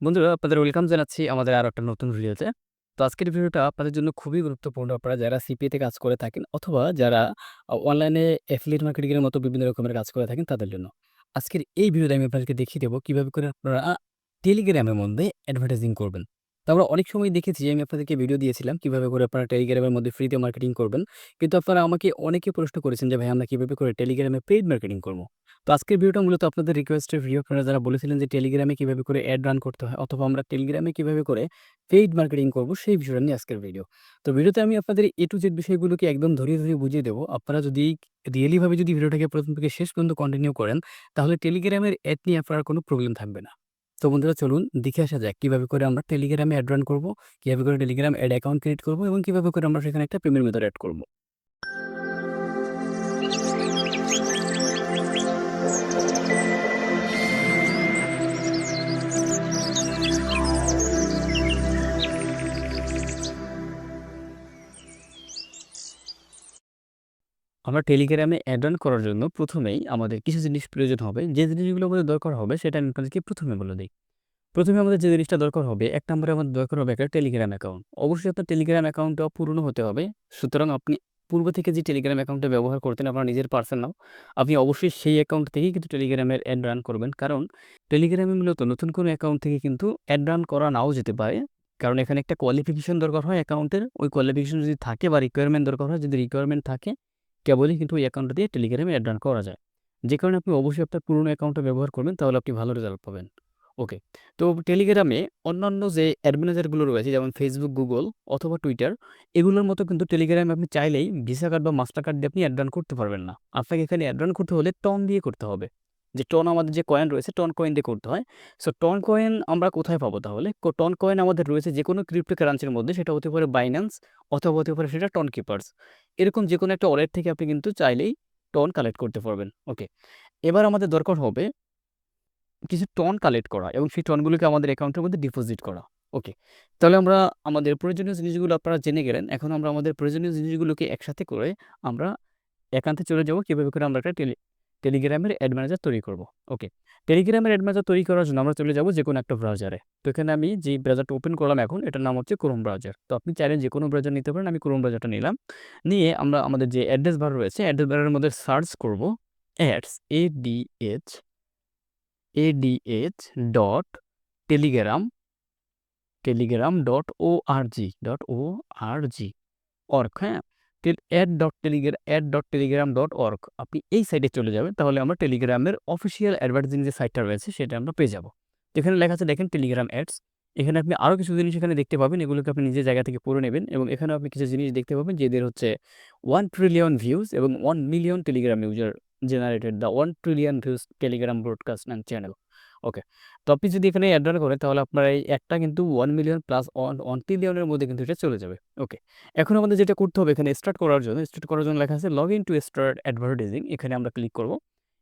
বন্ধুরা, আপনাদের ওয়েলকাম জানাচ্ছি আমাদের আরও একটা নতুন ভিডিওতে। তো আজকের ভিডিওটা আপনাদের জন্য খুবই গুরুত্বপূর্ণ। আপনারা যারা সিপিএতে কাজ করে থাকেন অথবা যারা অনলাইনে অ্যাফিলিয়েট মার্কেটিংয়ের মতো বিভিন্ন রকমের কাজ করে থাকেন তাদের জন্য। আজকের এই ভিডিওতে আমি আপনাদেরকে দেখিয়ে দেবো কীভাবে করে আপনারা টেলিগ্রামের মধ্যে অ্যাডভার্টাইজিং করবেন। তো আমরা অনেক সময় দেখেছি আমি আপনাদেরকে ভিডিও দিয়েছিলাম কীভাবে করে আপনারা টেলিগ্রামের মধ্যে ফ্রিতে মার্কেটিং করবেন। কিন্তু আপনারা আমাকে অনেকে প্রশ্ন করেছেন যে ভাই আমরা কীভাবে করে টেলিগ্রামে পেইড মার্কেটিং করব তো আজকের ভিডিওটা মূলত আপনাদের রিকোয়েস্টের ভিডিও আপনারা যারা বলেছিলেন যে টেলিগ্রামে কীভাবে করে অ্যাড রান করতে হয় অথবা আমরা টেলিগ্রামে কীভাবে করে পেইড মার্কেটিং করব সেই বিষয়টা নিয়ে আজকের ভিডিও। তো ভিডিওতে আমি আপনাদের এ টু জেড বিষয়গুলোকে একদম ধরিয়ে, ধরিয়ে বুঝিয়ে দেবো আপনারা যদি রিয়েলিভাবে যদি ভিডিওটাকে প্রথম থেকে শেষ পর্যন্ত কন্টিনিউ করেন তাহলে টেলিগ্রামের অ্যাড নিয়ে আপনার কোনো প্রবলেম থাকবে না। তো বন্ধুরা চলুন দেখে আসা যাক কীভাবে করে আমরা টেলিগ্রামে অ্যাড রান করব, কীভাবে করে টেলিগ্রাম অ্যাড অ্যাকাউন্ট ক্রিয়েট করব এবং কীভাবে করে আমরা সেখানে একটা পেমেন্ট মেথড অ্যাড করব। আমরা টেলিগ্রামে অ্যাড অন করার জন্য প্রথমেই আমাদের কিছু জিনিস প্রয়োজন হবে। যে জিনিসগুলো আমাদের দরকার হবে সেটা আমি আপনাদেরকে প্রথমে বলে দিই প্রথমে আমাদের যে জিনিসটা দরকার হবে, ১ নম্বরে আমাদের দরকার হবে একটা টেলিগ্রাম অ্যাকাউন্ট। অবশ্যই আপনার টেলিগ্রাম অ্যাকাউন্টটা পুরনো হতে হবে। সুতরাং আপনি পূর্ব থেকে যে টেলিগ্রাম অ্যাকাউন্টটা ব্যবহার করতেন আপনার নিজের পার্সোনাল, আপনি অবশ্যই সেই অ্যাকাউন্ট থেকেই কিন্তু টেলিগ্রামের অ্যাড রান করবেন। কারণ টেলিগ্রামে মূলত নতুন কোনো অ্যাকাউন্ট থেকে কিন্তু অ্যাড রান করা নাও যেতে পারে। কারণ এখানে একটা কোয়ালিফিকেশন দরকার হয় অ্যাকাউন্টের। ওই কোয়ালিফিকেশন যদি থাকে বা রিকোয়ারমেন্ট দরকার হয়, যদি রিকোয়ারমেন্ট থাকে কেবলই কিন্তু ওই অ্যাকাউন্টটা দিয়ে টেলিগ্রামে অ্যাড করা যায়। যে কারণে আপনি অবশ্যই আপনার পুরনো অ্যাকাউন্টটা ব্যবহার করবেন, তাহলে আপনি ভালো রেজাল্ট পাবেন। ওকে। তো টেলিগ্রামে অন্যান্য যে অ্যাডভেনেজারগুলো রয়েছে, যেমন ফেসবুক গুগল অথবা টুইটার এগুলোর মতো কিন্তু টেলিগ্রামে আপনি চাইলেই ভিসা কার্ড বা মাস্টার কার্ড দিয়ে আপনি অ্যাড রান করতে পারবেন না। আপনাকে এখানে অ্যাড রান করতে হলে টন দিয়ে করতে হবে। যে টন আমাদের যে কয়েন রয়েছে টন কয়েন দিয়ে করতে হয়। সো টন কয়েন আমরা কোথায় পাবো তাহলে? টন কয়েন আমাদের রয়েছে যে কোনো ক্রিপ্টো কারেন্সির মধ্যে, সেটা হতে পারে Binance অথবা হতে পারে সেটা টন কিপার্স। এরকম যে কোনো একটা ওয়ালেট থেকে আপনি কিন্তু চাইলেই টন কালেক্ট করতে পারবেন। ওকে। এবার আমাদের দরকার হবে কিছু টন কালেক্ট করা এবং সেই টনগুলোকে আমাদের অ্যাকাউন্টের মধ্যে ডিপোজিট করা। ওকে। তাহলে আমরা আমাদের প্রয়োজনীয় জিনিসগুলো আপনারা জেনে গেলেন। এখন আমরা আমাদের প্রয়োজনীয় জিনিসগুলোকে একসাথে করে আমরা একান্তে চলে যাব কীভাবে করে আমরা একটা টেলিগ্রামের অ্যাড ম্যানেজার তৈরি করব। ওকে। টেলিগ্রামের অ্যাড ম্যানেজার তৈরি করার জন্য আমরা চলে যাব যেকোনো একটা ব্রাউজারে। তো এখানে আমি যে ব্রাউজারটা ওপেন করলাম এখন, এটার নাম হচ্ছে ক্রোম ব্রাউজার। তো আপনি চাইলে যেকোনো ব্রাউজার নিতে পারেন। আমি ক্রোম ব্রাউজারটা নিলাম। নিয়ে আমরা আমাদের যে অ্যাড্রেস বার রয়েছে অ্যাড্রেস বারের মধ্যে সার্চ করব ads A D H A D H dot Telegram Telegram dot O R G dot O R G org হ্যাঁ? Tel ad dot Telegram ad dot Telegram dot org আপনি এই সাইটে চলে যাবেন, তাহলে আমরা টেলিগ্রামের অফিসিয়াল অ্যাডভার্টাইজিং যে সাইটটা রয়েছে, সেটা আমরা পেয়ে যাব। তো এখানে লেখা আছে, দেখেন টেলিগ্রাম অ্যাডস। এখানে আপনি আরও কিছু জিনিস এখানে দেখতে পাবেন। এগুলোকে আপনি নিজের জায়গা থেকে পড়ে নেবেন এবং এখানেও আপনি কিছু জিনিস দেখতে পাবেন যে এদের হচ্ছে 1 ট্রিলিয়ন ভিউজ এবং 1 million Telegram user generated the 1 trillion views Telegram broadcast and channel. Okay. তো আপনি যদি এখানে অ্যাড রান করেন, তাহলে আপনার এই অ্যাডটা কিন্তু ওয়ান মিলিয়ন প্লাস 1 ট্রিলিয়নের মধ্যে কিন্তু এটা চলে যাবে। ওকে। এখন আমাদের যেটা করতে হবে, এখানে স্টার্ট করার জন্য স্টার্ট করার জন্য লেখা আছে log in to start advertising এখানে আমরা ক্লিক করব।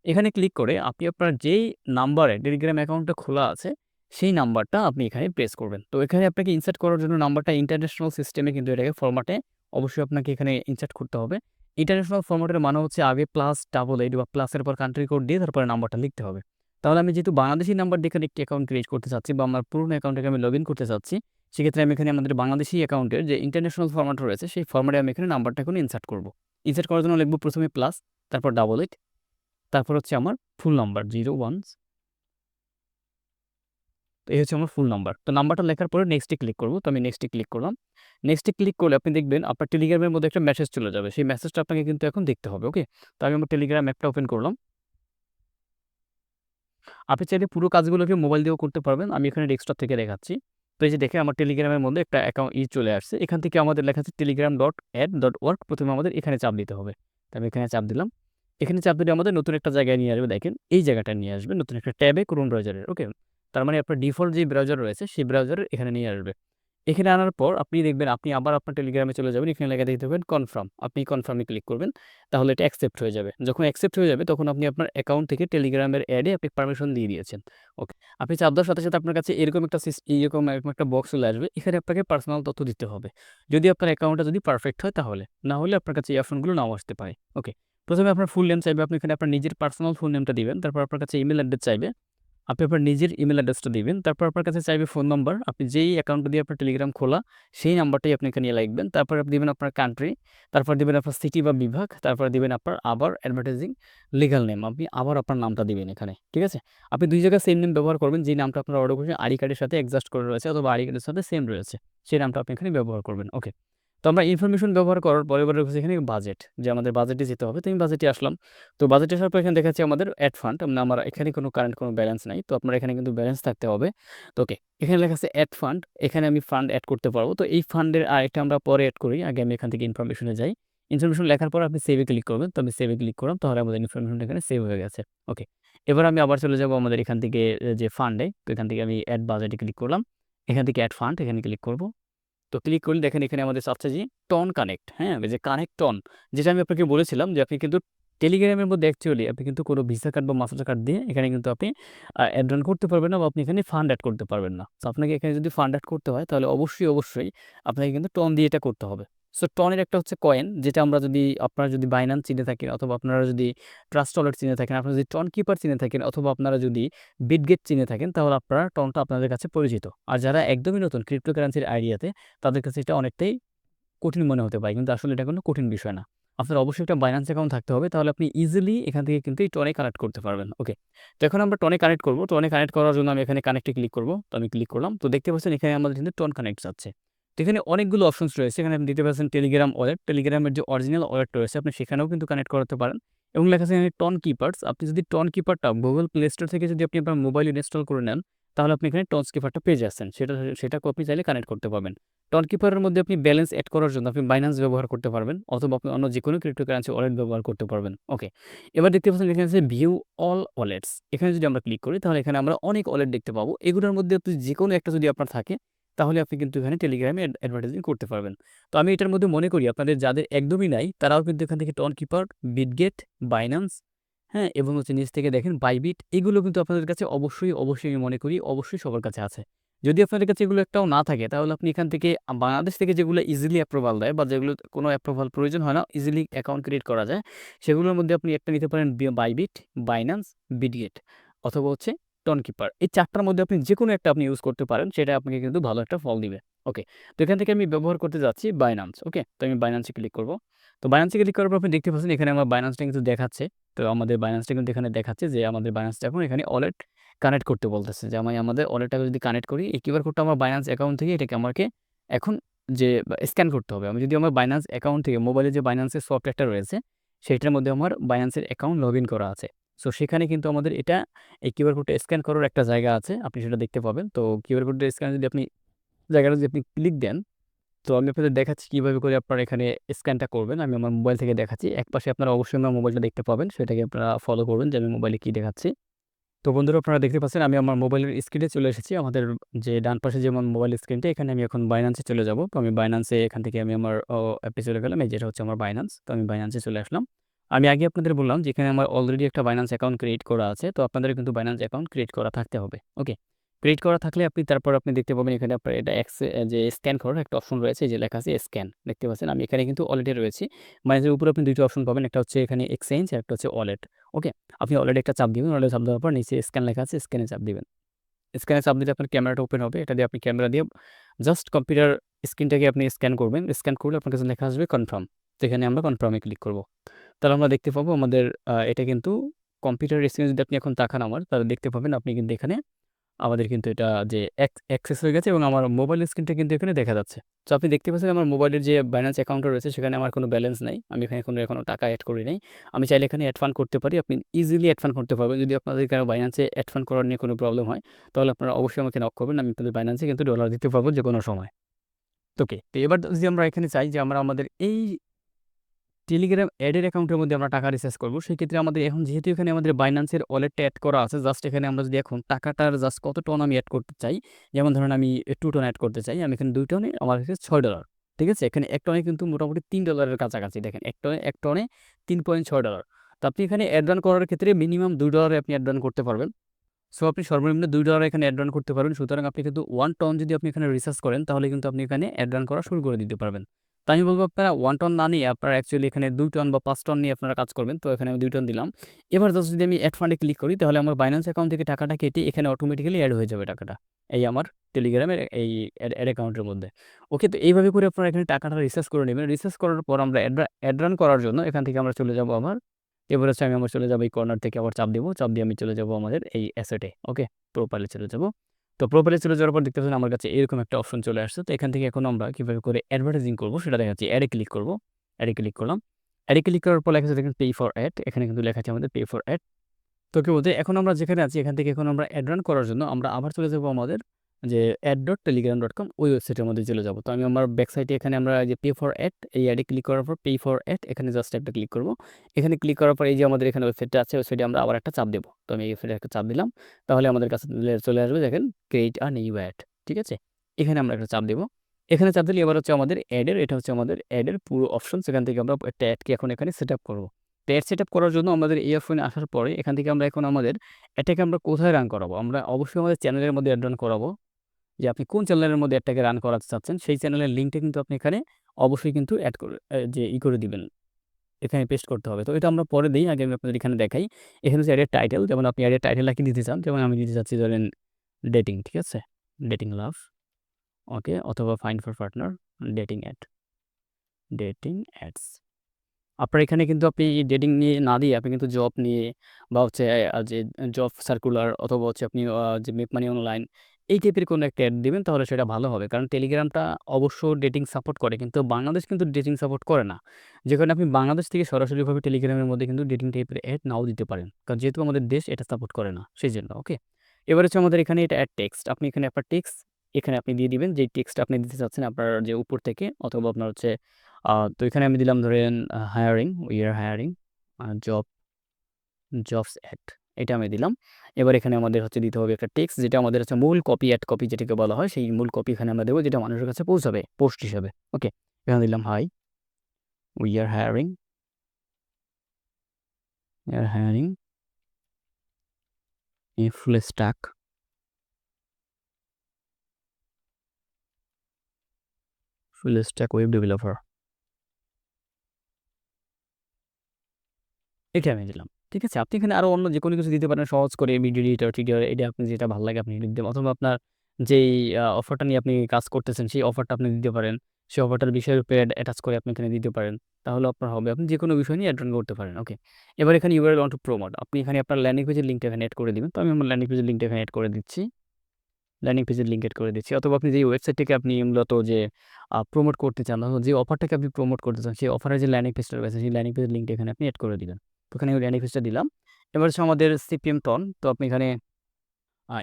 এখানে ক্লিক করে আপনি আপনার যেই নাম্বারে টেলিগ্রাম অ্যাকাউন্টটা খোলা আছে, সেই নাম্বারটা আপনি এখানে প্রেস করবেন। তো এখানে আপনাকে ইনসার্ট করার জন্য নাম্বারটা ইন্টারন্যাশনাল সিস্টেমে কিন্তু এটাকে ফরম্যাটে অবশ্যই আপনাকে এখানে ইনসার্ট করতে হবে। ইন্টারন্যাশনাল ফরম্যাটের মানে হচ্ছে আগে প্লাস ডাবল এইট বা প্লাসের পর কান্ট্রি কোড দিয়ে তারপরে নাম্বারটা লিখতে হবে। তাহলে আমি যেহেতু বাংলাদেশী নাম্বার দিয়ে এখানে একটি অ্যাকাউন্ট ক্রিয়েট করতে চাচ্ছি বা আমার পুরনো অ্যাকাউন্টটাকে আমি লগ ইন করতে চাচ্ছি, সেক্ষেত্রে আমি এখানে আমাদের বাংলাদেশী অ্যাকাউন্টের যে ইন্টারন্যাশনাল ফরম্যাট রয়েছে সেই ফরম্যাটে আমি এখানে নাম্বারটা এখন ইনসার্ট করব। ইনসার্ট করার জন্য লিখব প্রথমে প্লাস তারপর ডাবল এইট তারপর হচ্ছে আমার ফুল নাম্বার 01 তো এই হচ্ছে আমার ফুল নাম্বার। তো নাম্বারটা লেখার পরে নেক্সট ক্লিক করব। তো আমি নেক্সট ক্লিক করলাম। নেক্সট ক্লিক করলে আপনি দেখবেন আপনার টেলিগ্রামের মধ্যে একটা মেসেজ চলে যাবে। সেই মেসেজটা আপনাকে কিন্তু এখন দেখতে হবে। ওকে? তো আমি আমার টেলিগ্রাম অ্যাপটা ওপেন করলাম। আপনি চাইলে পুরো কাজগুলোকে মোবাইল দিয়েও করতে পারবেন। আমি এখানে ডেস্কটপ থেকে দেখাচ্ছি। তো এই যে দেখে আমার টেলিগ্রামের মধ্যে একটা অ্যাকাউন্ট ই চলে আসছে। এখান থেকে আমাদের লেখা আছে Telegram dot ad dot work প্রথমে আমাদের এখানে চাপ দিতে হবে। তো আমি এখানে চাপ দিলাম। এখানে চাপ দিলে আমাদের নতুন একটা জায়গায় নিয়ে আসবে দেখেন এই জায়গাটা নিয়ে আসবে নতুন একটা ট্যাবে ক্রোম ব্রাউজারের। ওকে? তার মানে আপনার ডিফল্ট যে ব্রাউজার রয়েছে, সেই ব্রাউজারের এখানে নিয়ে আসবে। এখানে আনার পর আপনি দেখবেন আপনি আবার আপনার টেলিগ্রামে চলে যাবেন। এখানে লেখা দেখতে পাবেন কনফার্ম। আপনি কনফার্মে ক্লিক করবেন। তাহলে এটা অ্যাকসেপ্ট হয়ে যাবে। যখন অ্যাকসেপ্ট হয়ে যাবে তখন আপনি আপনার অ্যাকাউন্ট থেকে টেলিগ্রামের অ্যাডে আপনি পারমিশন দিয়ে দিয়েছেন। ওকে। আপনি চাপ সাথে, সাথে আপনার কাছে এরকম একটা এরকম এরকম একটা বক্স চলে আসবে। এখানে আপনাকে পার্সোনাল তথ্য দিতে হবে। যদি আপনার অ্যাকাউন্টটা যদি পারফেক্ট হয় তাহলে। না হলে আপনার কাছে এই অপশনগুলো নাও আসতে পারে। ওকে। প্রথমে আপনার ফুল নেম চাইবে। আপনি এখানে আপনার নিজের পার্সোনাল ফুল নেমটা দিবেন। তারপর আপনার কাছে ইমেইল অ্যাড্রেস চাইবে। আপনি আপনার নিজের ইমেল অ্যাড্রেসটা দিবেন। তারপর আপনার কাছে চাইবে ফোন নাম্বার। আপনি যেই অ্যাকাউন্টটা দিয়ে আপনার টেলিগ্রাম খোলা, সেই নাম্বারটাই আপনি এখানে লিখবেন। তারপর আপনি দিবেন আপনার কান্ট্রি, তারপর দিবেন আপনার সিটি বা বিভাগ, তারপর দিবেন আপনার আবার অ্যাডভার্টাইজিং লিগ্যাল নেম। আপনি আবার আপনার নামটা দিবেন এখানে। ঠিক আছে? আপনি দুই জায়গায় সেম নেম ব্যবহার করবেন। যেই নামটা আপনার অর্ডার করেছেন আইডি কার্ডের সাথে অ্যাডজাস্ট করে রয়েছে অথবা আইডি কার্ডের সাথে সেম রয়েছে। সেই নামটা আপনি এখানে ব্যবহার করবেন। ওকে। তো আমরা ইনফরমেশন ব্যবহার করার পরে এবার রয়েছে এখানে বাজেট। যে আমাদের বাজেটে যেতে হবে। তো আমি বাজেটে আসলাম। তো বাজেটে আসার পর এখানে দেখাচ্ছে আমাদের অ্যাড ফান্ড। মানে আমার এখানে কোনো কারেন্ট কোনো ব্যালেন্স নাই। তো আপনার এখানে কিন্তু ব্যালেন্স থাকতে হবে। তো ওকে। এখানে লেখা আছে অ্যাড ফান্ড। এখানে আমি ফান্ড অ্যাড করতে পারব। তো এই ফান্ডের আরেকটা আমরা পরে এড করি। আগে আমি এখান থেকে ইনফরমেশনে যাই। ইনফরমেশন লেখার পর আপনি সেভে ক্লিক করবেন। তো আমি সেভে ক্লিক করলাম। তাহলে আমাদের ইনফরমেশনটা এখানে সেভ হয়ে গেছে। ওকে। এবার আমি আবার চলে যাব আমাদের এখান থেকে যে ফান্ডে। তো এখান থেকে আমি অ্যাড বাজেটে ক্লিক করলাম। এখান থেকে অ্যাড ফান্ড এখানে ক্লিক করব। তো ক্লিক করলে দেখেন এখানে আমাদের চাচ্ছে যে টন কানেক্ট, হ্যাঁ? যে কানেক্ট টন যেটা আমি আপনাকে বলেছিলাম যে আপনি কিন্তু টেলিগ্রামের মধ্যে অ্যাকচুয়ালি আপনি কিন্তু কোনো ভিসা কার্ড বা মাস্টার কার্ড দিয়ে এখানে কিন্তু আপনি অ্যাড্রন করতে পারবেন না বা আপনি এখানে ফান্ড অ্যাড করতে পারবেন না। তো আপনাকে এখানে যদি ফান্ড অ্যাড করতে হয় তাহলে অবশ্যই, অবশ্যই আপনাকে কিন্তু টন দিয়ে এটা করতে হবে। সো টনের একটা হচ্ছে কয়েন যেটা আমরা যদি আপনারা যদি বাইন্যান্স চিনে থাকেন অথবা আপনারা যদি ট্রাস্ট ওয়ালেট চিনে থাকেন, আপনারা যদি টন কিপার চিনে থাকেন অথবা আপনারা যদি বিটগেট চিনে থাকেন তাহলে আপনারা টনটা আপনাদের কাছে পরিচিত। আর যারা একদমই নতুন ক্রিপ্টোকারেন্সির আইডিয়াতে তাদের কাছে এটা অনেকটাই কঠিন মনে হতে পারে। কিন্তু আসলে এটা কোনো কঠিন বিষয় না। আপনার অবশ্যই একটা বাইন্যান্স অ্যাকাউন্ট থাকতে হবে। তাহলে আপনি ইজিলি এখান থেকে কিন্তু এই টনে কানেক্ট করতে পারবেন। ওকে। তো এখন আমরা টনে কানেক্ট করব টনে কানেক্ট করার জন্য আমি এখানে কানেক্টে ক্লিক করব তো আমি ক্লিক করলাম। তো দেখতে পাচ্ছেন এখানে আমাদের কিন্তু টন কানেক্ট চাচ্ছে। তো এখানে অনেকগুলো অপশনস রয়েছে। এখানে আপনি দেখতে পাচ্ছেন টেলিগ্রাম ওয়ালেট। টেলিগ্রামের যে অরিজিনাল ওয়ালেট রয়েছে আপনি সেখানেও কিন্তু কানেক্ট করাতে পারেন। এবং লেখা আছে টন কিপারস। আপনি যদি টন কিপারটা গুগল প্লে স্টোর থেকে যদি আপনি আপনার মোবাইল ইনস্টল করে নেন, তাহলে আপনি এখানে টন কিপারটা পেয়ে যাচ্ছেন। সেটা সেটাকেও আপনি চাইলে কানেক্ট করতে পারবেন। টন কিপারের মধ্যে আপনি ব্যালেন্স অ্যাড করার জন্য আপনি বাইন্যান্স ব্যবহার করতে পারবেন অথবা আপনি অন্য যে যেকোনো ক্রিপ্টোকারেন্সি ওয়ালেট ব্যবহার করতে পারবেন। ওকে। এবার দেখতে পাচ্ছেন এখানে আছে ভিউ অল ওয়ালেটস। এখানে যদি আমরা ক্লিক করি তাহলে এখানে আমরা অনেক ওয়ালেট দেখতে পাবো। এগুলোর মধ্যে আপনি যেকোনো একটা যদি আপনার থাকে তাহলে আপনি কিন্তু এখানে টেলিগ্রামে অ্যাডভার্টাইজিং করতে পারবেন। তো আমি এটার মধ্যে মনে করি আপনাদের যাদের একদমই নাই তারাও কিন্তু এখান থেকে টন কিপার, বিটগেট, বাইন্যান্স, হ্যাঁ? এবং হচ্ছে নিচ থেকে দেখেন বাইবিট এগুলো কিন্তু আপনাদের কাছে অবশ্যই, অবশ্যই আমি মনে করি অবশ্যই সবার কাছে আছে। যদি আপনাদের কাছে এগুলো একটাও না থাকে তাহলে আপনি এখান থেকে বাংলাদেশ থেকে যেগুলো ইজিলি অ্যাপ্রুভাল দেয় বা যেগুলো কোনো অ্যাপ্রুভাল প্রয়োজন হয় না, ইজিলি অ্যাকাউন্ট ক্রিয়েট করা যায়। সেগুলোর মধ্যে আপনি একটা নিতে পারেন বাইবিট, বাইন্যান্স, বিটগেট অথবা হচ্ছে টন কিপার। এই চারটার মধ্যে আপনি যেকোনো একটা আপনি ইউজ করতে পারেন। সেটা আপনাকে কিন্তু ভালো একটা ফল দিবে। ওকে। তো এখান থেকে আমি ব্যবহার করতে যাচ্ছি বাইনান্স ওকে। তো আমি বাইনান্সে ক্লিক করব। তো বাইন্যান্সে ক্লিক করার পর আপনি দেখতে পাচ্ছেন এখানে আমার বাইন্যান্সটা কিন্তু দেখাচ্ছে। তো আমাদের বাইন্যান্সটা কিন্তু এখানে দেখাচ্ছে যে আমাদের বাইন্যান্সটা এখন এখানে ওয়ালেট কানেক্ট করতে বলতেছে যে আমি আমাদের ওয়ালেটটাকে যদি কানেক্ট করি, এই কিউআর কোডটা আমার বাইন্যান্স অ্যাকাউন্ট থেকে এটাকে আমাকে এখন যে স্ক্যান করতে হবে। আমি যদি আমার বাইনান্স অ্যাকাউন্ট থেকে মোবাইলে যে বাইন্যান্সের সফটওয়্যারটা রয়েছে সেটার মধ্যে আমার বাইন্যান্সের অ্যাকাউন্ট লগইন করা আছে। সো সেখানে কিন্তু আমাদের এটা এই কিউআর কোডটা স্ক্যান করার একটা জায়গা আছে। আপনি সেটা দেখতে পাবেন। তো কিউআর কোডটা স্ক্যান যদি আপনি জায়গাটা যদি আপনি ক্লিক দেন, তো আমি আপনাদের দেখাচ্ছি কীভাবে করে আপনারা এখানে স্ক্যানটা করবেন। আমি আমার মোবাইল থেকে দেখাচ্ছি। একপাশে আপনারা অবশ্যই আমার মোবাইলটা দেখতে পাবেন। সেটাকে আপনারা ফলো করবেন যে আমি মোবাইলে কি দেখাচ্ছি। তো বন্ধুরা আপনারা দেখতে পাচ্ছেন আমি আমার মোবাইলের স্ক্রিনে চলে এসেছি। আমাদের যে ডান পাশে যে আমার মোবাইল স্ক্রিনটা এখানে আমি এখন বাইন্যান্সে চলে যাব। তো আমি বাইন্যান্সে এখান থেকে আমি আমার অ্যাপে চলে গেলাম। এই যেটা হচ্ছে আমার বাইনান্স তো আমি বাইন্যান্সে চলে আসলাম। আমি আগে আপনাদের বললাম যে, এখানে আমার অলরেডি একটা বাইন্যান্স অ্যাকাউন্ট ক্রিয়েট করা আছে। তো আপনাদের কিন্তু বাইন্যান্স অ্যাকাউন্ট ক্রিয়েট করা থাকতে হবে। ওকে। ক্রিয়েট করা থাকলে আপনি, তারপর আপনি দেখতে পাবেন এখানে আপনার এটা যে স্ক্যান করার একটা অপশন রয়েছে যে লেখা আছে স্ক্যান। দেখতে পাচ্ছেন আমি এখানে কিন্তু ওয়ালেটে রয়েছি। বাইন্যান্সের উপরে আপনি ২ টা অপশন পাবেন। একটা হচ্ছে এখানে এক্সচেঞ্জ আর একটা হচ্ছে ওয়ালেট। ওকে। আপনি ওয়ালেটে একটা চাপ দিবেন। ওয়ালেটে চাপ দেওয়ার পর নিচে স্ক্যান লেখা আছে স্ক্যানে চাপ দিবেন। স্ক্যানে চাপ দিলে আপনার ক্যামেরাটা ওপেন হবে। এটা দিয়ে আপনি ক্যামেরা দিয়ে জাস্ট কম্পিউটার স্ক্রিনটাকে আপনি স্ক্যান করবেন। স্ক্যান করলে আপনার কাছে লেখা আসবে কনফার্ম। তো এখানে আমরা কনফার্মে ক্লিক করব। তাহলে আমরা দেখতে পাবো আমাদের এটা কিন্তু কম্পিউটার স্ক্রিনে যদি আপনি এখন তাকান আমার, তাহলে দেখতে পাবেন আপনি কিন্তু এখানে আমাদের কিন্তু এটা যে অ্যাক অ্যাক্সেস হয়ে গেছে এবং আমার মোবাইল স্ক্রিনটা কিন্তু এখানে দেখা যাচ্ছে। তো আপনি দেখতে পাচ্ছেন আমার মোবাইলের যে বাইন্যান্স অ্যাকাউন্টটা রয়েছে, সেখানে আমার কোনো ব্যালেন্স নাই। আমি এখানে কোনো এখনও টাকা অ্যাড করি নাই। আমি চাইলে এখানে অ্যাড ফান্ড করতে পারি। আপনি ইজিলি অ্যাড ফান্ড করতে পারবেন। যদি আপনাদের কারও বাইন্যান্সে অ্যাড ফান্ড করার নিয়ে কোনো প্রবলেম হয়, তাহলে আপনারা অবশ্যই আমাকে নক করবেন। আমি আপনাদের বাইন্যান্সে কিন্তু ডলার দিতে পারব যে কোনো সময়। ওকে। তো এবার যদি আমরা এখানে চাই যে আমরা আমাদের এই টেলিগ্রাম অ্যাডের অ্যাকাউন্টের মধ্যে আমরা টাকা রিচার্জ করব। সেক্ষেত্রে আমাদের এখন যেহেতু এখানে আমাদের বাইন্যান্সের ওয়ালেটটা অ্যাড করা আছে জাস্ট এখানে আমরা যদি এখন টাকাটার জাস্ট কত টন আমি অ্যাড করতে চাই, যেমন ধরেন আমি টু টন অ্যাড করতে চাই। আমি এখানে 2 টনে আমার কাছে ছয় ডলার ঠিক আছে? এখানে এক টনে কিন্তু মোটামুটি তিন ডলারের কাছাকাছি দেখেন। এক টনে এক টনে $3.6 তো আপনি এখানে অ্যাড রান করার ক্ষেত্রে মিনিমাম দুই ডলারে আপনি অ্যাড রান করতে পারবেন। সো আপনি সর্বনিম্ন $2 এখানে অ্যাড রান করতে পারবেন। সুতরাং আপনি কিন্তু ওয়ান টন যদি আপনি এখানে রিচার্জ করেন তাহলে কিন্তু আপনি এখানে অ্যাড রান করা শুরু করে দিতে পারবেন। তো আমি বলব আপনারা 1 টন না নিয়ে আপনারা অ্যাকচুয়ালি এখানে দুই টন বা পাঁচ টন নিয়ে আপনারা কাজ করবেন। তো এখানে আমি দুই টন দিলাম। এবার জাস্ট যদি আমি এড ফান্ডে ক্লিক করি, তাহলে আমার বাইন্যান্স অ্যাকাউন্ট থেকে টাকাটা কেটে এখানে অটোমেটিক্যালি অ্যাড হয়ে যাবে টাকাটা। এই আমার টেলিগ্রামের এই এড অ্যাকাউন্টের মধ্যে। ওকে তো এইভাবে করে আপনারা এখানে টাকাটা রিচার্জ করে নেবেন। রিচার্জ করার পর আমরা এড রান করার জন্য এখান থেকে আমরা চলে যাব আমার এবার হচ্ছে আমি আমার চলে যাব এই কর্নার থেকে আবার চাপ দিব। চাপ দিয়ে আমি চলে যাব আমাদের এই অ্যাসেটে। ওকে প্রোফাইলে চলে যাব। তো প্রোফাইলে চলে যাওয়ার পর দেখতে পাচ্ছেন আমার কাছে এরকম একটা অপশন চলে আসছে। তো এখান থেকে এখন আমরা কীভাবে করে অ্যাডভার্টাইজিং করব সেটা দেখা যাচ্ছে অ্যাডে ক্লিক করব অ্যাডে ক্লিক করলাম। অ্যাডে ক্লিক করার পর লেখা আছে দেখেন পে ফর অ্যাড। এখানে কিন্তু লেখা আছে আমাদের পে ফর অ্যাড। তো কি বলতে, এখন আমরা যেখানে আছি, এখান থেকে এখন আমরা অ্যাড রান করার জন্য আমরা আবার চলে যাব আমাদের যে ad.telegram.com ওই ওয়েবসাইটের মধ্যে চলে যাব। তো আমি আমার ব্যাক সাইডে এখানে আমরা যে পে ফর অ্যাড এই অ্যাডে ক্লিক করার পর পে ফর অ্যাড এখানে জাস্ট একটা ক্লিক করব এখানে ক্লিক করার পর এই যে আমাদের এখানে ওয়েবসাইটটা আছে ওয়েবসাইটে আমরা আবার একটা চাপ দেবো। তো আমি এই ওয়েবসাইটে একটা চাপ দিলাম। তাহলে আমাদের কাছে চলে আসবে দেখেন ক্রিয়েট আর নিউ অ্যাড। ঠিক আছে? এখানে আমরা একটা চাপ দেবো। এখানে চাপ দিলে এবার হচ্ছে আমাদের অ্যাডের এটা হচ্ছে আমাদের অ্যাডের পুরো অপশন সেখান থেকে আমরা একটা অ্যাডকে এখন এখানে সেট আপ করব। তো অ্যাড সেট আপ করার জন্য আমাদের এই আসার পরে, এখান থেকে আমরা এখন আমাদের অ্যাডটাকে আমরা কোথায় রান করাবো? আমরা অবশ্যই আমাদের চ্যানেলের মধ্যে অ্যাড রান করাবো। যে আপনি কোন চ্যানেলের মধ্যে অ্যাডটাকে রান করাতে চাচ্ছেন সেই চ্যানেলের লিঙ্কটা কিন্তু আপনি এখানে অবশ্যই কিন্তু অ্যাড করে যে ই করে দিবেন। এখানে পেস্ট করতে হবে। তো এটা আমরা পরে দিই আগে আমি আপনাদের এখানে দেখাই। এখানে হচ্ছে অ্যাডের টাইটেল যেমন আপনি অ্যাডের টাইটেল কি দিতে চান? যেমন আমি দিতে চাচ্ছি ধরেন ডেটিং, ঠিক আছে? Dating love. ওকে অথবা fine for partner, dating ad. Dating ads. আপনার এখানে কিন্তু আপনি ডেটিং নিয়ে না দিয়ে আপনি কিন্তু জব নিয়ে বা হচ্ছে যে জব সার্কুলার অথবা হচ্ছে আপনি যে মেক মানি অনলাইন এই টাইপের কোনো একটা অ্যাড দিবেন তাহলে সেটা ভালো হবে। কারণ টেলিগ্রামটা অবশ্য ডেটিং সাপোর্ট করে কিন্তু বাংলাদেশ কিন্তু ডেটিং সাপোর্ট করে না। যে কারণে আপনি বাংলাদেশ থেকে সরাসরিভাবে টেলিগ্রামের মধ্যে কিন্তু ডেটিং টাইপের অ্যাড নাও দিতে পারেন। কারণ যেহেতু আমাদের দেশ এটা সাপোর্ট করে না সেইজন্য। ওকে? এবার হচ্ছে আমাদের এখানে এটা অ্যাড টেক্সট। আপনি এখানে আপনার টেক্সট এখানে আপনি দিয়ে দিবেন যেই টেক্সটটা আপনি দিতে চাচ্ছেন আপনার যে উপর থেকে অথবা আপনার হচ্ছে তো এখানে আমি দিলাম ধরেন hiring, we are hiring job jobs ad এটা আমি দিলাম। এবার এখানে আমাদের হচ্ছে দিতে হবে একটা টেক্সট যেটা আমাদের হচ্ছে মূল কপি অ্যাড কপি যেটাকে বলা হয়, সেই মূল কপি এখানে আমরা দেবো, যেটা মানুষের কাছে পৌঁছাবে পোস্ট হিসাবে। ওকে? এখানে দিলাম hi. We are hiring. Are hiring a full stack full stack web developer. এটা আমি দিলাম। ঠিক আছে? আপনি এখানে আরও অন্য যে কোনো কিছু দিতে পারেন সহজ করে ভিডিও এডিটর, টিডিওর এটা আপনি যেটা ভালো লাগে আপনি লিখবেন অথবা আপনার যেই অফারটা নিয়ে আপনি কাজ করতেছেন সেই অফারটা আপনি দিতে পারেন। সেই অফারটার বিষয়ের উপরে অ্যাটাচ করে আপনি এখানে দিতে পারেন। তাহলে আপনার হবে। আপনি যেকোনো বিষয় নিয়ে অ্যাড করতে পারেন। ওকে? এবার এখানে ইউআরএল ওয়ান্ট টু প্রমোট আপনি এখানে আপনার ল্যান্ডিং পেজের লিঙ্কটা এখানে এড করে দিবেন। তো আমি আমার ল্যান্ডিং পেজের লিঙ্কটা এখানে এড করে দিচ্ছি। ল্যান্ডিং পেজের লিঙ্ক এড করে দিচ্ছি অথবা আপনি যেই ওয়েবসাইট থেকে আপনি মূলত যে প্রমোট করতে চান যে অফারটাকে আপনি প্রমোট করতে চান সেই অফারের যে ল্যান্ডিং পেজটা রয়েছে সেই ল্যান্ডিং পেজের লিঙ্কটা এখানে আপনি এড করে দিবেন। ল্যান্ডিং পেজটা দিলাম। এবার হচ্ছে আমাদের সিপিএম টন। তো আপনি এখানে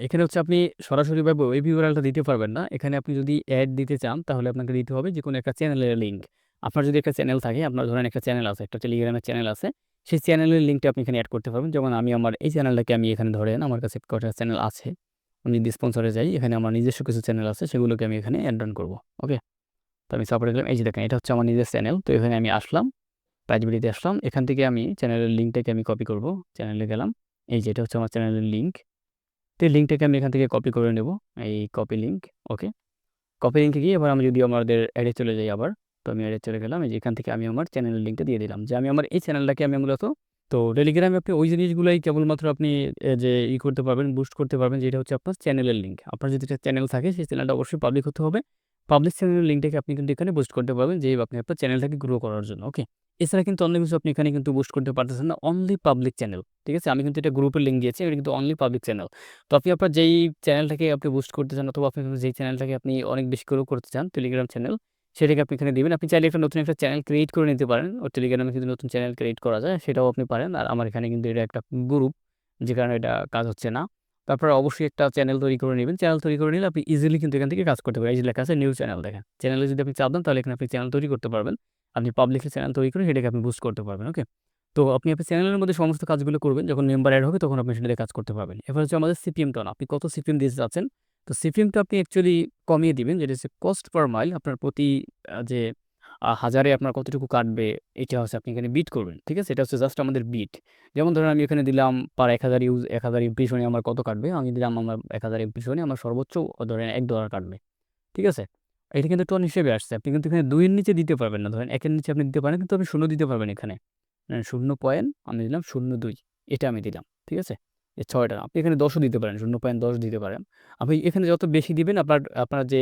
এখানে হচ্ছে আপনি সরাসরিভাবে ওয়েব ইউআরএলটা দিতে পারবেন না। এখানে আপনি যদি অ্যাড দিতে চান তাহলে আপনাকে দিতে হবে যে কোনো একটা চ্যানেলের লিঙ্ক। আপনার যদি একটা চ্যানেল থাকে আপনার ধরেন একটা চ্যানেল আছে, একটা টেলিগ্রামের চ্যানেল আছে। সেই চ্যানেলের লিঙ্কটা আপনি এখানে অ্যাড করতে পারবেন। যেমন আমি আমার এই চ্যানেলটাকে আমি এখানে ধরেন আমার কাছে কটা চ্যানেল আছে। আমি যদি স্পন্সরে যাই এখানে আমার নিজস্ব কিছু চ্যানেল আছে সেগুলোকে আমি এখানে অ্যাড রান করব। ওকে? তো আমি সাপোর্টে গেলাম। এই যে দেখেন এটা হচ্ছে আমার নিজের চ্যানেল। তো এখানে আমি আসলাম। প্রাইভেটিতে আসলাম। এখান থেকে আমি চ্যানেলের লিঙ্কটাকে আমি কপি করব। চ্যানেলে গেলাম। এই যে এটা হচ্ছে আমার চ্যানেলের লিঙ্ক। তো লিঙ্কটাকে আমি এখান থেকে কপি করে নেব। এই কপি লিঙ্ক। ওকে? কপি লিঙ্কে গিয়ে এবার আমি যদি আমাদের অ্যাডে চলে যাই আবার। তো আমি অ্যাডে চলে গেলাম। এই যে এখান থেকে আমি আমার চ্যানেলের লিঙ্কটা দিয়ে দিলাম। যে আমি আমার এই চ্যানেলটাকে আমি মূলত তো টেলিগ্রামে আপনি ওই জিনিসগুলাই কেবলমাত্র আপনি যে ই করতে পারবেন, বুস্ট করতে পারবেন যেটা হচ্ছে আপনার চ্যানেলের লিঙ্ক। আপনার যদি চ্যানেল থাকে সেই চ্যানেলটা অবশ্যই পাবলিক হতে হবে। পাবলিক চ্যানেলের লিঙ্কটাকে আপনি কিন্তু এখানে বুস্ট করতে পারবেন যে আপনি আপনার চ্যানেলটাকে গ্রো করার জন্য। ওকে? এছাড়া কিন্তু অন্য কিছু আপনি এখানে কিন্তু বুস্ট করতে পারতেছেন না। Only public channel. ঠিক আছে? আমি কিন্তু এটা গ্রুপের লিঙ্ক দিয়েছি। এটা কিন্তু অনলি পাবলিক চ্যানেল। তো আপনি আপনার যেই চ্যানেলটাকে আপনি বুস্ট করতে চান অথবা আপনি যেই চ্যানেলটাকে আপনি অনেক বেশি গ্রো করতে চান টেলিগ্রাম চ্যানেল সেটাকে আপনি এখানে দিবেন। আপনি চাইলে একটা নতুন একটা চ্যানেল ক্রিয়েট করে নিতে পারেন। ও টেলিগ্রামে কিন্তু নতুন চ্যানেল ক্রিয়েট করা যায়, সেটাও আপনি পারেন। আর আমার এখানে কিন্তু এটা একটা গ্রুপ যে কারণে এটা কাজ হচ্ছে না। তারপরে অবশ্যই একটা চ্যানেল তৈরি করে নিবেন। চ্যানেল তৈরি করে নিলে আপনি ইজিলি কিন্তু এখান থেকে কাজ করতে পারেন। এই যে লেখা আছে নিউ চ্যানেল দেখেন। চ্যানেলে যদি আপনি চাপ দেন, তাহলে এখানে আপনি চ্যানেল তৈরি করতে পারবেন। আপনি পাবলিকলি চ্যানেল তৈরি করে সেটাকে আপনি বুস্ট করতে পারবেন। ওকে? তো আপনি আপনার চ্যানেলের মধ্যে সমস্ত কাজগুলো করবেন। যখন মেম্বার এড হবে তখন আপনি সেটাতে কাজ করতে পারবেন। এবার হচ্ছে আমাদের সিপিএম টন। আপনি কত সিপিএম দিতে চাচ্ছেন? তো সিপিএমটা আপনি অ্যাকচুয়ালি কমিয়ে দিবেন। যেটা হচ্ছে কস্ট পার মাইল আপনার প্রতি যে হাজারে আপনার কতটুকু কাটবে, এটা হচ্ছে আপনি এখানে বিট করবেন। ঠিক আছে? এটা হচ্ছে জাস্ট আমাদের বিট। যেমন ধরেন আমি এখানে দিলাম পার ১০০০ ইউজ ১০০০ ইমপ্রেশনে আমার কত কাটবে? আমি দিলাম আমার ১০০০ ইমপ্রেশনে আমার সর্বোচ্চ ধরেন $১ কাটবে। ঠিক আছে? এটা কিন্তু টোন হিসেবে আসছে। আপনি কিন্তু এখানে ২ এর নিচে দিতে পারবেন না। ধরেন একের নিচে আপনি দিতে পারেন কিন্তু আপনি শূন্য দিতে পারবেন এখানে। শূন্য পয়েন্ট আমি দিলাম ০.২ এটা আমি দিলাম। ঠিক আছে? এই ৬ টা। আপনি এখানে দশও দিতে পারেন। ০.১০ দিতে পারেন। আপনি এখানে যত বেশি দিবেন আপনার আপনার যে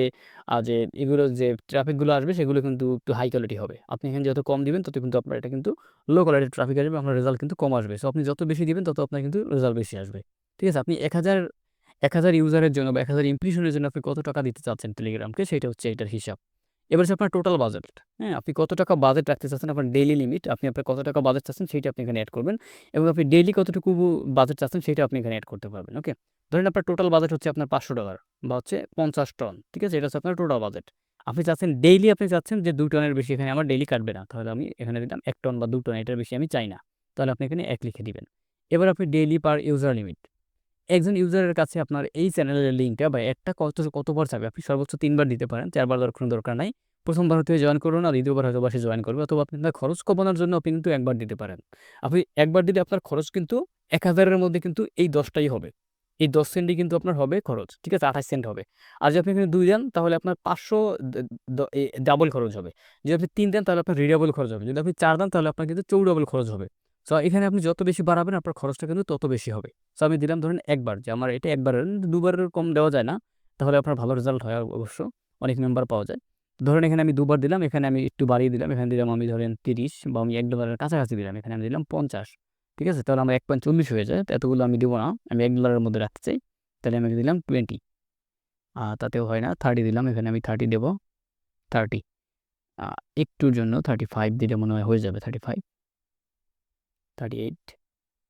যে এগুলো যে ট্রাফিকগুলো আসবে সেগুলো কিন্তু একটু হাই কোয়ালিটি হবে। আপনি এখানে যত কম দিবেন তত কিন্তু আপনার এটা কিন্তু লো কোয়ালিটির ট্রাফিক আসবে, আপনার রেজাল্ট কিন্তু কম আসবে। সো আপনি যত বেশি দিবেন তত আপনার কিন্তু রেজাল্ট বেশি আসবে। ঠিক আছে? আপনি ১০০০ ১০০০ ইউজারের জন্য বা ১০০০ ইমপ্রেশন এর জন্য আপনি কত টাকা দিতে চাচ্ছেন টেলিগ্রামকে সেটা হচ্ছে এটার হিসাব। এবার হচ্ছে আপনার টোটাল বাজেট। হ্যাঁ? আপনি কত টাকা বাজেট রাখতে চাচ্ছেন, আপনার ডেইলি লিমিট, আপনি আপনার কত টাকা বাজেট চাচ্ছেন সেইটা আপনি এখানে অ্যাড করবেন এবং আপনি ডেইলি কতটুকু বাজেট চাচ্ছেন সেটা আপনি এখানে অ্যাড করতে পারবেন। ওকে? ধরেন আপনার টোটাল বাজেট হচ্ছে আপনার $৫০০ বা হচ্ছে ৫০ টন। ঠিক আছে? এটা হচ্ছে আপনার টোটাল বাজেট। আপনি চাচ্ছেন ডেইলি আপনি চাচ্ছেন যে দু টনের বেশি এখানে আমার ডেইলি কাটবে না। তাহলে আমি এখানে দিলাম এক টন বা দু টন এটার বেশি আমি চাই না। তাহলে আপনি এখানে এক লিখে দিবেন। এবার আপনি ডেইলি পার ইউজার লিমিট। একজন ইউজারের কাছে আপনার এই চ্যানেলের লিঙ্কটা বা একটা কত, কতবার যাবে? আপনি সর্বোচ্চ তিনবার দিতে পারেন। ৪ বার দেওয়ার কোনো দরকার নাই। ১ম বার হয়তো জয়েন করুন আর দ্বিতীয়বার হয়তোবা সে জয়েন করবে অথবা আপনি আপনার খরচ কমানোর জন্য আপনি কিন্তু একবার দিতে পারেন। আপনি একবার দিলে আপনার খরচ কিন্তু এক হাজারের মধ্যে কিন্তু এই দশটাই হবে। এই ১০ সেন্টই কিন্তু আপনার হবে খরচ। ঠিক আছে? ২৮ সেন্ট হবে। আর যদি আপনি এখানে দুই দেন, তাহলে আপনার ৫০০ দ দ, এ ডাবল খরচ হবে। যদি আপনি তিন দেন, তাহলে আপনার রিডাবল খরচ হবে। যদি আপনি চার দেন, তাহলে আপনার কিন্তু চৌডাবল খরচ হবে। সো এখানে আপনি যত বেশি বাড়াবেন আপনার খরচটা কিন্তু তত বেশি হবে। সো আমি দিলাম ধরেন একবার যে আমার এটা ১ বারের ২ বারের কম দেওয়া যায় না। তাহলে আপনার ভালো রেজাল্ট হয় অবশ্য। অনেক মেম্বার পাওয়া যায়। ধরেন এখানে আমি দুবার দিলাম, এখানে আমি একটু বাড়িয়ে দিলাম। এখানে দিলাম আমি ধরেন ৩০ বা আমি $১ এর কাছাকাছি দিলাম। এখানে আমি দিলাম ৫০। ঠিক আছে? তাহলে আমার ১.৪০ হয়ে যায়। এতগুলো আমি দিব না। আমি $১ এর মধ্যে রাখতে চাই। তাহলে আমি দিলাম 20 আ তাতেও হয় না। 30 দিলাম। এখানে আমি 30 দেব। 30 আ একটুর জন্য 35 দিলে মনে হয় হয়ে যাবে 35 38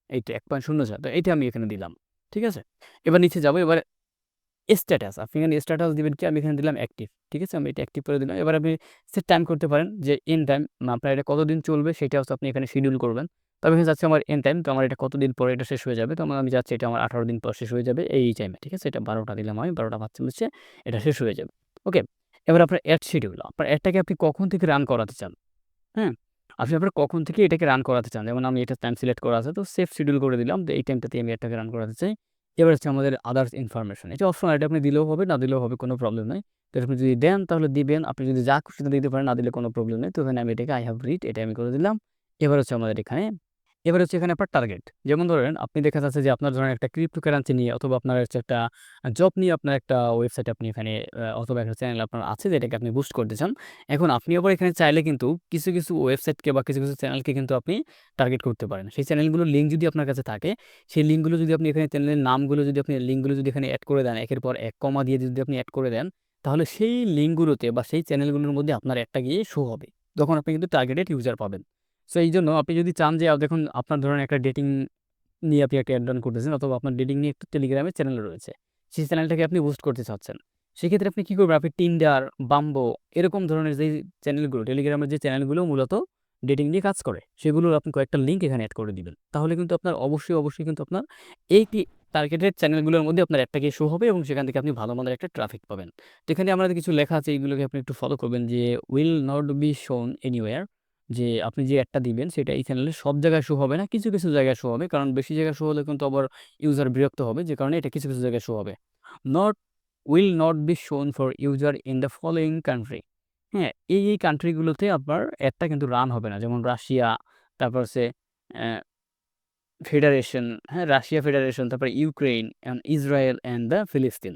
এই তো ১.০৪ তো এইটা আমি এখানে দিলাম। ঠিক আছে? এবার নিচে যাব। এবার স্ট্যাটাস। আপনি এখানে স্ট্যাটাস দিবেন কি? আমি এখানে দিলাম অ্যাক্টিভ। ঠিক আছে? আমি এটা অ্যাক্টিভ করে দিলাম। এবার আপনি সেট টাইম করতে পারেন যে এন টাইম আপনার এটা কতদিন চলবে সেটা হচ্ছে আপনি এখানে শিডিউল করবেন। তো আমি এখানে চাচ্ছি আমার এন টাইম তো আমার এটা কতদিন পরে এটা শেষ হয়ে যাবে। তো আমি যাচ্ছি এটা আমার ১৮ দিন পর শেষ হয়ে যাবে এই, টাইমে। ঠিক আছে? এটা বারোটা দিলাম আমি ১২ টা ৪৫ এ এটা শেষ হয়ে যাবে। ওকে? এবার আপনার অ্যাড শিডিউল। আপনার অ্যাডটাকে আপনি কখন থেকে রান করাতে চান? হ্যাঁ? আপনি আপনার কখন থেকে এটাকে রান করাতে চান? যেমন আমি এটা টাইম সিলেক্ট করা আছে তো সেফ শিডিউল করে দিলাম। এই টাইমটাতে আমি এটাকে রান করাতে চাই। এবার হচ্ছে আমাদের আদার্স ইনফরমেশন। এটা অপশন এটা আপনি দিলেও হবে, না দিলেও হবে কোনো প্রবলেম নেই তো আপনি যদি দেন তাহলে দিবেন। আপনি যদি যা খুশি দিতে পারেন, না দিলে কোনো প্রবলেম নেই। তো এখানে আমি এটাকে আই হ্যাভ রিড এটা আমি করে দিলাম। এবার হচ্ছে আমাদের এখানে এবার হচ্ছে এখানে আপনার টার্গেট। যেমন ধরেন আপনি দেখা যাচ্ছে যে আপনার ধরেন একটা ক্রিপ্টোকারেন্সি নিয়ে অথবা আপনার হচ্ছে একটা জব নিয়ে আপনার একটা ওয়েবসাইট আপনি এখানে অথবা একটা চ্যানেল আপনার আছে যেটাকে আপনি বুস্ট করতে চান। এখন আপনি আবার এখানে চাইলে কিন্তু কিছু, কিছু ওয়েবসাইটকে বা কিছু, কিছু চ্যানেলকে কিন্তু আপনি টার্গেট করতে পারেন। সেই চ্যানেলগুলোর লিঙ্ক যদি আপনার কাছে থাকে, সেই লিঙ্কগুলো যদি আপনি এখানে চ্যানেলের নামগুলো যদি আপনি লিঙ্কগুলো যদি এখানে অ্যাড করে দেন, একের পর এক কমা দিয়ে যদি আপনি অ্যাড করে দেন, তাহলে সেই লিঙ্কগুলোতে বা সেই চ্যানেলগুলোর মধ্যে আপনার একটা গিয়ে শো হবে। তখন আপনি কিন্তু টার্গেটেড ইউজার পাবেন। সো এই জন্য আপনি যদি চান যে দেখুন আপনার ধরেন একটা ডেটিং নিয়ে আপনি একটা রান করতেছেন অথবা আপনার ডেটিং নিয়ে একটা টেলিগ্রামের চ্যানেল রয়েছে। সেই চ্যানেলটাকে আপনি বুস্ট করতে চাচ্ছেন। সেক্ষেত্রে আপনি কি করবেন? আপনি টিন্ডার Bumble এরকম ধরনের যেই চ্যানেলগুলো টেলিগ্রামের যে চ্যানেলগুলো মূলত ডেটিং নিয়ে কাজ করে, সেগুলোর আপনি কয়েকটা লিঙ্ক এখানে অ্যাড করে দিবেন। তাহলে কিন্তু আপনার অবশ্যই, অবশ্যই কিন্তু আপনার এই টি টার্গেটেড চ্যানেলগুলোর মধ্যে আপনার গিয়ে শো হবে এবং সেখান থেকে আপনি ভালো মানের একটা ট্রাফিক পাবেন। তো এখানে আমাদের কিছু লেখা আছে এইগুলোকে আপনি একটু ফলো করবেন যে will not be shown anyway যে আপনি যে এডটা দিবেন সেটা এই চ্যানেলে সব জায়গায় শো হবে না। কিছু, কিছু জায়গায় শো হবে। কারণ বেশি জায়গায় শো হলে কিন্তু আবার ইউজার বিরক্ত হবে। যে কারণে এটা কিছু, কিছু জায়গায় শো হবে। Not will not be shown for user in the following country. হ্যাঁ? এই, এই কান্ট্রিগুলোতে আপনার এডটা কিন্তু রান হবে না। যেমন রাশিয়া, তারপর হচ্ছে ফেডারেশন, হ্যাঁ? রাশিয়া ফেডারেশন, তারপর Ukraine, and Israel and the ফিলিস্তিন।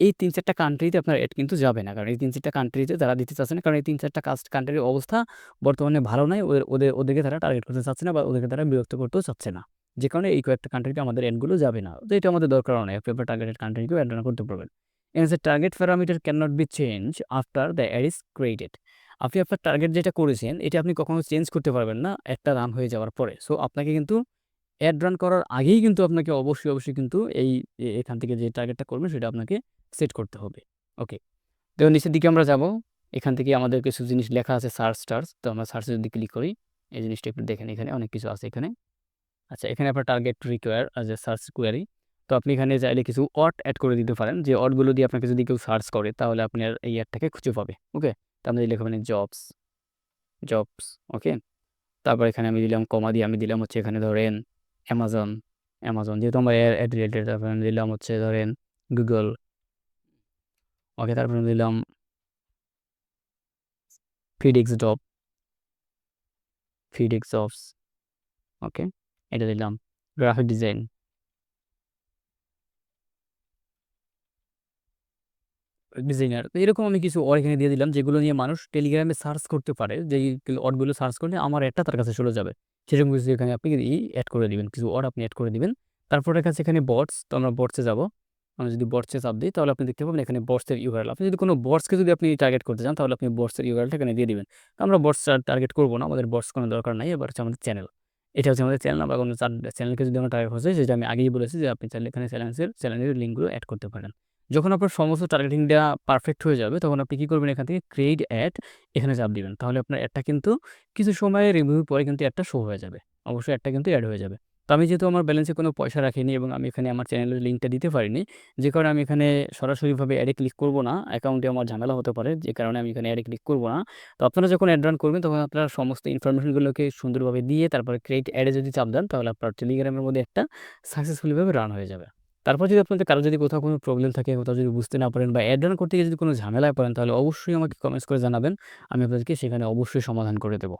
এই তিন চারটা কান্ট্রিতে আপনার এড কিন্তু যাবে না। কারণ এই তিন চারটা কান্ট্রিতে তারা দিতে চাচ্ছে না। কারণ এই তিন চারটা কাস্ট কান্ট্রির অবস্থা বর্তমানে ভালো নয় ওদের ওদের, ওদেরকে তারা টার্গেট করতে চাচ্ছে না বা ওদেরকে তারা বিরক্ত করতেও চাচ্ছে না। যে কারণে এই কয়েকটা কান্ট্রিতে আমাদের এডগুলো যাবে না। তো এটা আমাদের দরকার নয় আপনার টার্গেটেড কান্ট্রিকেও এড রান করতে পারবেন। And the target parameter can not be change after the ad is created. আপনি আপনার টার্গেট যেটা করেছেন, এটা আপনি কখনো চেঞ্জ করতে পারবেন না একটা রান হয়ে যাওয়ার পরে। সো আপনাকে কিন্তু এড রান করার আগেই কিন্তু আপনাকে অবশ্যই, অবশ্যই কিন্তু এই এখান থেকে যে টার্গেটটা করবেন সেটা আপনাকে সেট করতে হবে। ওকে। তো নিচের দিকে আমরা যাব। এখান থেকে আমাদের কিছু জিনিস লেখা আছে সার্চ-টার্চ। তো আমরা সার্চ যদি ক্লিক করি, এই জিনিসটা একটু দেখেন এখানে অনেক কিছু আছে এখানে। আচ্ছা এখানে আপনার target require a search query তো আপনি এখানে চাইলে কিছু অট অ্যাড করে দিতে পারেন। যে অটগুলো দিয়ে আপনাকে যদি কেউ সার্চ করে তাহলে আপনার এই অ্যাডটাকে খুঁজে পাবে। ওকে? তো আমরা লিখবেন জবস, জবস, ওকে? তারপর এখানে আমি দিলাম কমা দিয়ে আমি দিলাম হচ্ছে এখানে ধরেন অ্যামাজন, অ্যামাজন যেহেতু আমার এড রিলেটেড তারপর দিলাম হচ্ছে ধরেন গুগল। ওকে তারপরে দিলাম ফিডিক্স ডপ ফিডিক্স জবস ওকে এটা দিলাম। গ্রাফিক ডিজাইন ডিজাইনার এরকম আমি কিছু ওয়ার্ড এখানে দিয়ে দিলাম যেগুলো নিয়ে মানুষ টেলিগ্রামে সার্চ করতে পারে। যেই ওয়ার্ডগুলো সার্চ করলে আমার অ্যাডটা তার কাছে চলে যাবে। সেরকম কিছু এখানে আপনি অ্যাড করে দিবেন, কিছু ওয়ার্ড আপনি অ্যাড করে দিবেন, তারপরে কাছে এখানে বটস তো আমরা বটসে যাব। আমরা যদি বটসে চাপ দিই, তাহলে আপনি দেখতে পাবেন এখানে বটসের ইউআরএল আপনি যদি কোনো বটসকে যদি আপনি টার্গেট করতে চান, তাহলে আপনি বটসের ইউআরএলটা এখানে দিয়ে দিবেন। আমরা বটস টার্গেট করব না, আমাদের বটস কোনো দরকার নাই, এবার হচ্ছে আমাদের চ্যানেল এটা হচ্ছে আমাদের চ্যানেল আমরা কোনো চ্যানেলকে যদি আমরা টার্গেট চাই যেটা আমি আগেই বলেছি যে আপনি চাইলে এখানে চ্যানেলের চ্যানেলের লিঙ্কগুলো অ্যাড করতে পারেন। যখন আপনার সমস্ত টার্গেটিংটা পারফেক্ট হয়ে যাবে, তখন আপনি কী করবেন এখান থেকে ক্রিয়েট অ্যাড এখানে চাপ দিবেন। তাহলে আপনার অ্যাডটা কিন্তু কিছু সময় রিভিউ পরে কিন্তু অ্যাডটা শো হয়ে যাবে। অবশ্যই অ্যাডটা কিন্তু অ্যাড হয়ে যাবে। তো আমি যেহেতু আমার ব্যালেন্সে কোনো পয়সা রাখিনি এবং আমি এখানে আমার চ্যানেলের লিঙ্কটা দিতে পারিনি, যে কারণে আমি এখানে সরাসরিভাবে অ্যাডে ক্লিক করব না। অ্যাকাউন্টে আমার ঝামেলা হতে পারে, যে কারণে আমি এখানে অ্যাডে ক্লিক করব না। তো আপনারা যখন অ্যাড রান করবেন, তখন আপনারা সমস্ত ইনফরমেশনগুলোকে সুন্দরভাবে দিয়ে তারপরে ক্রিয়েট অ্যাডে যদি চাপ দেন, তাহলে আপনার টেলিগ্রামের মধ্যে একটা সাকসেসফুলিভাবে রান হয়ে যাবে। তারপর যদি আপনাদের কারও যদি কোথাও কোনো প্রবলেম থাকে, কোথাও যদি বুঝতে না পারেন বা অ্যাড রান করতে গিয়ে যদি কোনো ঝামেলায় পড়েন, তাহলে অবশ্যই আমাকে কমেন্টস করে জানাবেন। আমি আপনাদেরকে সেখানে অবশ্যই সমাধান করে দেবো।